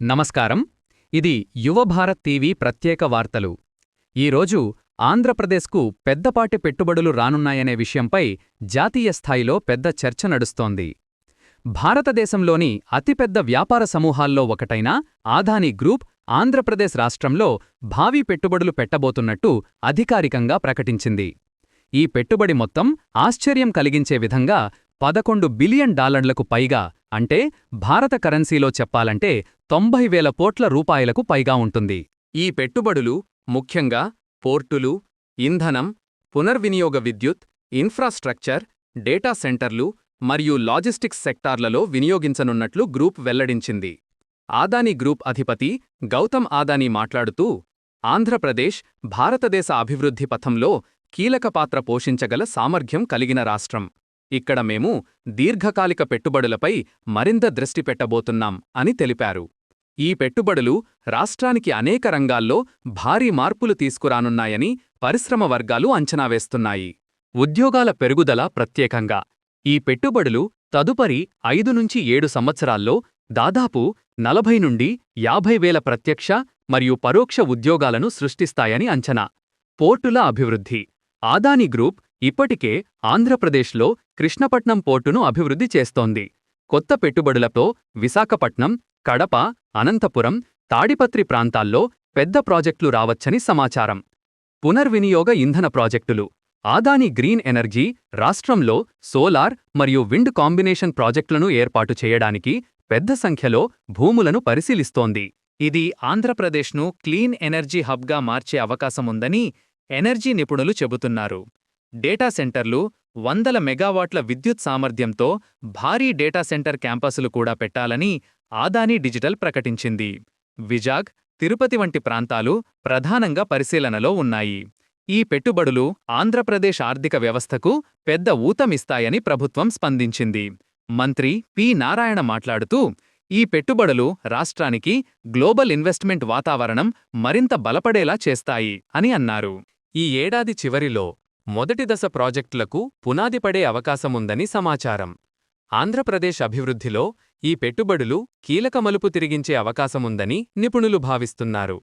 నమస్కారం. ఇది యువ భారత్ టీవీ ప్రత్యేక వార్తలు. ఈరోజు ఆంధ్రప్రదేశ్కు పెద్దపాటి పెట్టుబడులు రానున్నాయనే విషయంపై జాతీయ స్థాయిలో పెద్ద చర్చ నడుస్తోంది. భారతదేశంలోని అతిపెద్ద వ్యాపార సమూహాల్లో ఒకటైన ఆధాని గ్రూప్ ఆంధ్రప్రదేశ్ రాష్ట్రంలో భావి పెట్టుబడులు పెట్టబోతున్నట్టు అధికారికంగా ప్రకటించింది. ఈ పెట్టుబడి మొత్తం ఆశ్చర్యం కలిగించే విధంగా పదకొండు బిలియన్ డాలర్లకు పైగా అంటే భారత కరెన్సీలో చెప్పాలంటే తొంభై వేల కోట్ల రూపాయలకు పైగా ఉంటుంది. ఈ పెట్టుబడులు ముఖ్యంగా పోర్టులు ఇంధనం పునర్వినియోగ విద్యుత్ ఇన్ఫ్రాస్ట్రక్చర్ డేటా సెంటర్లు మరియు లాజిస్టిక్స్ సెక్టార్లలో వినియోగించనున్నట్లు గ్రూప్ వెల్లడించింది. ఆదానీ గ్రూప్ అధిపతి గౌతమ్ ఆదానీ మాట్లాడుతూ ఆంధ్రప్రదేశ్ భారతదేశ అభివృద్ధి పథంలో కీలక పాత్ర పోషించగల సామర్థ్యం కలిగిన రాష్ట్రం. ఇక్కడ మేము దీర్ఘకాలిక పెట్టుబడులపై మరింత దృష్టి పెట్టబోతున్నాం అని తెలిపారు. ఈ పెట్టుబడులు రాష్ట్రానికి అనేక రంగాల్లో భారీ మార్పులు తీసుకురానున్నాయని పరిశ్రమ వర్గాలు అంచనా వేస్తున్నాయి. ఉద్యోగాల పెరుగుదల ప్రత్యేకంగా. ఈ పెట్టుబడులు తదుపరి ఐదు నుంచి ఏడు సంవత్సరాల్లో దాదాపు నలభై నుండి యాభై వేల ప్రత్యక్ష మరియు పరోక్ష ఉద్యోగాలను సృష్టిస్తాయని అంచనా. పోర్టుల అభివృద్ధి. ఆదాని గ్రూప్ ఇప్పటికే ఆంధ్రప్రదేశ్లో కృష్ణపట్నం పోర్టును అభివృద్ధి చేస్తోంది. కొత్త పెట్టుబడులతో విశాఖపట్నం కడప అనంతపురం తాడిపత్రి ప్రాంతాల్లో పెద్ద ప్రాజెక్టులు రావచ్చని సమాచారం. పునర్వినియోగ ఇంధన ప్రాజెక్టులు. ఆదాని గ్రీన్ ఎనర్జీ రాష్ట్రంలో సోలార్ మరియు విండ్ కాంబినేషన్ ప్రాజెక్టులను ఏర్పాటు చేయడానికి పెద్ద సంఖ్యలో భూములను పరిశీలిస్తోంది. ఇది ఆంధ్రప్రదేశ్ను క్లీన్ ఎనర్జీ హబ్గా మార్చే అవకాశముందని ఎనర్జీ నిపుణులు చెబుతున్నారు. డేటా సెంటర్లు వందల మెగావాట్ల విద్యుత్ సామర్థ్యంతో భారీ డేటా సెంటర్ క్యాంపసులు కూడా పెట్టాలని ఆదానీ డిజిటల్ ప్రకటించింది. విజాగ్ తిరుపతి వంటి ప్రాంతాలు ప్రధానంగా పరిశీలనలో ఉన్నాయి. ఈ పెట్టుబడులు ఆంధ్రప్రదేశ్ ఆర్థిక వ్యవస్థకు పెద్ద ఊతమిస్తాయని ప్రభుత్వం స్పందించింది. మంత్రి పి. నారాయణ మాట్లాడుతూ ఈ పెట్టుబడులు రాష్ట్రానికి గ్లోబల్ ఇన్వెస్ట్మెంట్ వాతావరణం మరింత బలపడేలా చేస్తాయి అని అన్నారు. ఈ ఏడాది చివరిలో మొదటి దశ ప్రాజెక్టులకు పునాది పడే అవకాశముందని సమాచారం. ఆంధ్రప్రదేశ్ అభివృద్ధిలో ఈ పెట్టుబడులు కీలక మలుపు తిరిగించే అవకాశముందని నిపుణులు భావిస్తున్నారు.